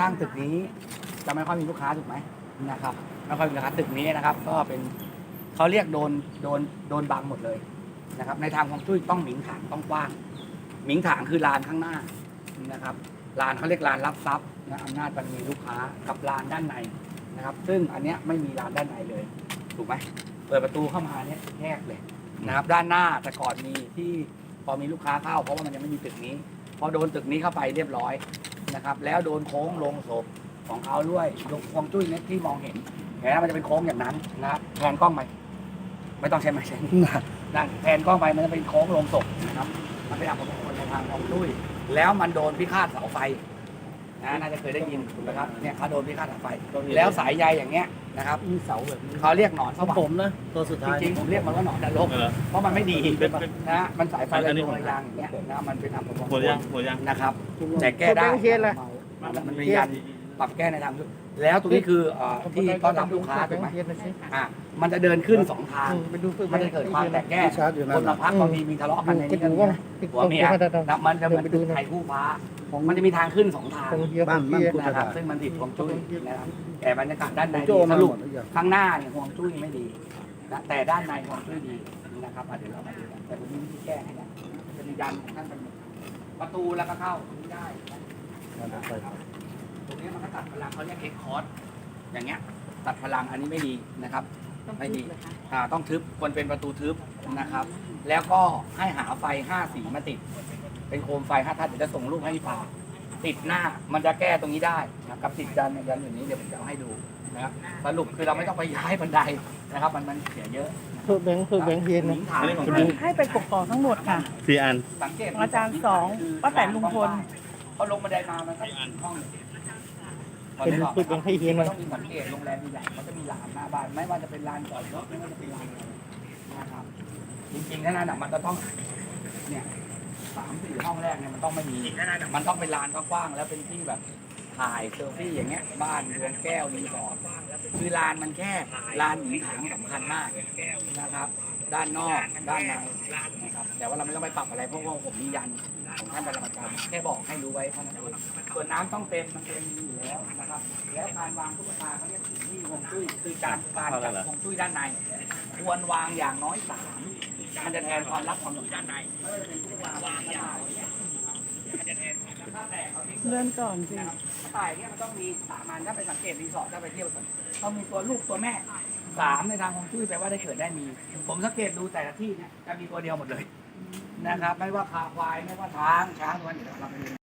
สร้างตึกนี้จะไม่ค่อยมีลูกค้าถูกไหมนะครับไม่ค่อยมีลูกค้าตึกนี้นะครับ ก็เป็นเขาเรียกโดนโดนโดนบังหมดเลยนะครับ ในทางของจุ้ยต้องหมิงถางต้องกว้างหมิงถางคือลานข้างหน้านะครับลานเขาเรียกลานรับทรัพย์นะอำนาจมันมีลูกค้ากับลานด้านในนะครับ ซึ่งอันเนี้ยไม่มีลานด้านในเลยถูกไหมเปิดประตูเข้ามาเนี่ยแคบเลยนะครับ ด้านหน้าแต่ก่อนมีที่พอมีลูกค้าเข้าเพราะว่ามันยังไม่มีตึกนี้ พอโดนตึกนี้เข้าไปเรียบร้อย นะครับ แล้วโดนโค้งลงศพของเขาด้วยลงควงจุ้ยเนี่ยที่มองเห็นเห็นไหมมันจะเป็นโค้งอย่างนั้นนะครับแทนกล้องไปไม่ต้องใช้ไม้ใช้มือนั่นแทนกล้องไปมันจะเป็นโค้งลงศพนะครับ มันเป็นอัปมงคลในทางของจุ้ยแล้วมันโดนพิฆาตเสาไฟ นะน่าจะเคยได้ยินนะครับเนี่ยเขาโดนพิฆาตเสาไฟ แล้วสายใยอย่างเงี้ยนะครับมีเสาแบบนี้เขาเรียกหนอนขสองว่างผมนะตัวสุดจท้ายริงๆผมเรียกมันว่าหนอนนรกเออ เพราะมันไม่ดีเป็นเป็นนะมันสายไฟอัระนนี้ยผมงระยางอย่างเงี้ยนะมันเป็นอัปมงคหัวลยังหัวยังนะครับ แต่แก้ได้เคสเลยมันมียัน ปรับแก้ในทางแล้วตรงนี้คือเอ่อที่ต้อนรับลูกค้าถูกไหมอะมันจะเดินขึ้นสองทาง ไปดูมันจะเกิดความแตกแยกชาร์จอยู่นั่คนนน่ะละพักบางทีมีทะเลาะกันในนี้กันว่าเนี่ยหัวเมียนะมันจะเหมือนตึกไทยคู่ฟ้า มันจะมีทางขึ้นสองทางบ้านบ้านคุณนะครับซึ่งมันผิดฮวงจุ้ยนะครับแต่บรรยากาศด้านในโจดีสมารุหปมดหรือยังข้างหน้าเนี่ยห่วงจุ้ยไม่ดีนะแต่ด้านในห่วงจุ้ยดีนะครับอะเดี๋ยวเรามาดูกันแต่ผมมีวิธีแก้ให้นะจะมียันของท่านเป็นประตูแล้วก็เข้าตรงนี้ได้นะครับต รงนี้มันก็ตัดพลังเขาเรียกเอ็กคอร์ดอย่างเงี้ย ตัดพลังอันนี้ไม่ดีนะครับไม่ดีอ่าต้องทึบควรเป็นประตูทึบนะครับ แล้วก็ให้หาไฟห้าสีมาติด เป็นโคมไฟห้าทัศน์เดี๋ยวจะส่งรูปให้ป่าติดหน้ามันจะแก้ตรงนี้ได้นะครับกับติดยันยันอย่างนี้เดี๋ยวผมจะเอาให้ดูนะครับสรุปคือเราไม่ต้องไปย้ายบันไดนะครับ มันมันเสียเยอะเพื่อแบงค์เพื่อแบงค์เฮียนหนะญิงถามอันนี้ของดูให้ไปกกอกทั้งหมดค่ะ สี่อัน สังเกตอาจารย์สองป้าแตนลุงพล เขาลงบันไดมามันก็ห้อง เป็นเพื่อแบงค์ให้เฮียนมันต้องมีสังเกตโรงแรมใหญ่เขาจะมีลานหน้าบ้านไม่ว่าจะเป็นลานจอดรถไม่ว่าจะเป็นลานอะไรนะครับจริงๆนั่นน่ะมันจะต้องเนี่ยสามสี่ห้องแรกเนี่ยมันต้องไม่มีมันต้องเป็นลานกว้างๆแล้วเป็นที่แบบถ่ายเซลฟี่อย่างเงี้ยบ้านดวงแก้วรีสอร์ทคือลานมันแค่ลานหญิงถางสำคัญมากนะครับ ด้านนอกด้านในนะครับแต่ว่าเราไม่ต้องไปปรับอะไรเพราะว่าผมมียันของท่านปรมาจารย์แค่บอกให้รู้ไว้เท่านั้นเองส่วนน้ำต้องเต็มมันเต็มอยู่แล้วนะครับ แล้วการวางตุ๊กตาเขาเรียกถึงที่ฮวงจุ้ยคือการการจัดฮวงจุ้ยด้านใน ควรวางอย่างน้อยสามมันจะแทนความรักความอยู่ด้านในไม่ว่าจะเป็นตุ๊กตาวางอย่างมันจะแทนถ้าแตกเอาทิ้งเลื่อนก่อนสินะครับต่ายเนี่ยมันต้องมีสามอันถ้าไปสังเกตรีสอร์ทถ้าไปเที่ยวกันต้องมีตัวลูกตัวแม่ สามในทางฮวงจุ้ยแปลว่าได้เกิดได้มี ผมสังเกตดูแต่ละที่เนี่ยจะมีตัวเดียวหมดเลยนะครับ ไม่ว่าคาควายไม่ว่าช้างช้างตัวนี้เราไปดู